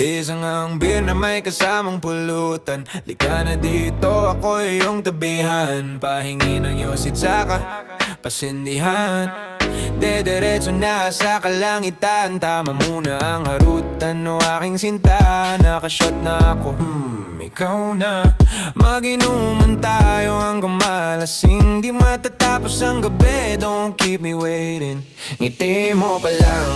Isang ang beer na may kasamang pulutan. Lika na dito, ako yung tabihan. Pahingi ng yosit saka pasindihan. Dederetso na sa kalangitan. Tama muna ang harutan o aking sinta. Nakashot na ako, hmm, ikaw na. Maginuman tayo hanggang malasing. Di matatapos ang gabi, don't keep me waiting. Ngiti mo pa lang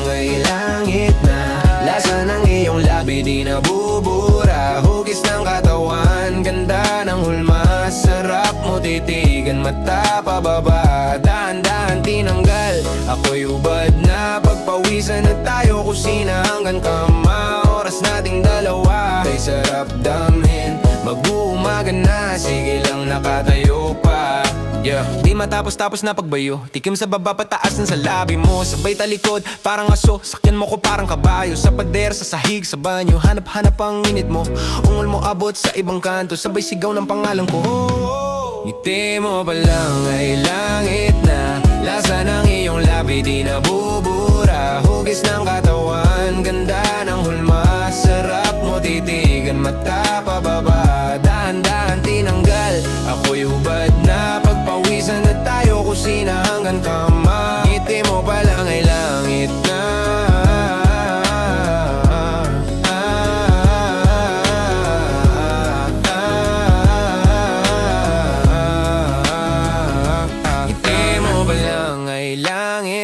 Hugis ng katawan, ganda ng hulma Sarap mo titigan, mata pababa Dahan-dahan tinanggal, ako'y ubad na. Pagpawisan na tayo, kusina hanggang kama. Oras nating dalawa, ay sarap damhin. Mag-uumaga na, sige lang nakatayo pa Yeah. Di matapos-tapos na pagbayo. Tikim sa baba pataas ng sa labi mo. Sabay talikod, parang aso. Sakyan mo ko parang kabayo. Sa pader, sa sahig, sa banyo. Hanap-hanap ang init mo. Ungol mo abot sa ibang kanto. Sabay sigaw ng pangalan ko. Ngiti mo pa lang ay langit na. Lasa ng iyong labi di nabubura. Hugis ng katawan, ganda ng hulma. Sarap mo titigan, mata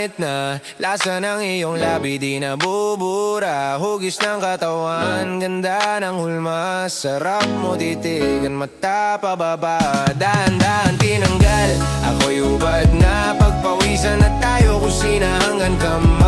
langit na Lasa ng iyong labi di nabubura. Hugis ng katawan, ganda ng hulma. Sarap mo titigan, mata pababa Dahan-dahan tinanggal, ako'y ubad na Pagpawisan na tayo, kusina hanggang kama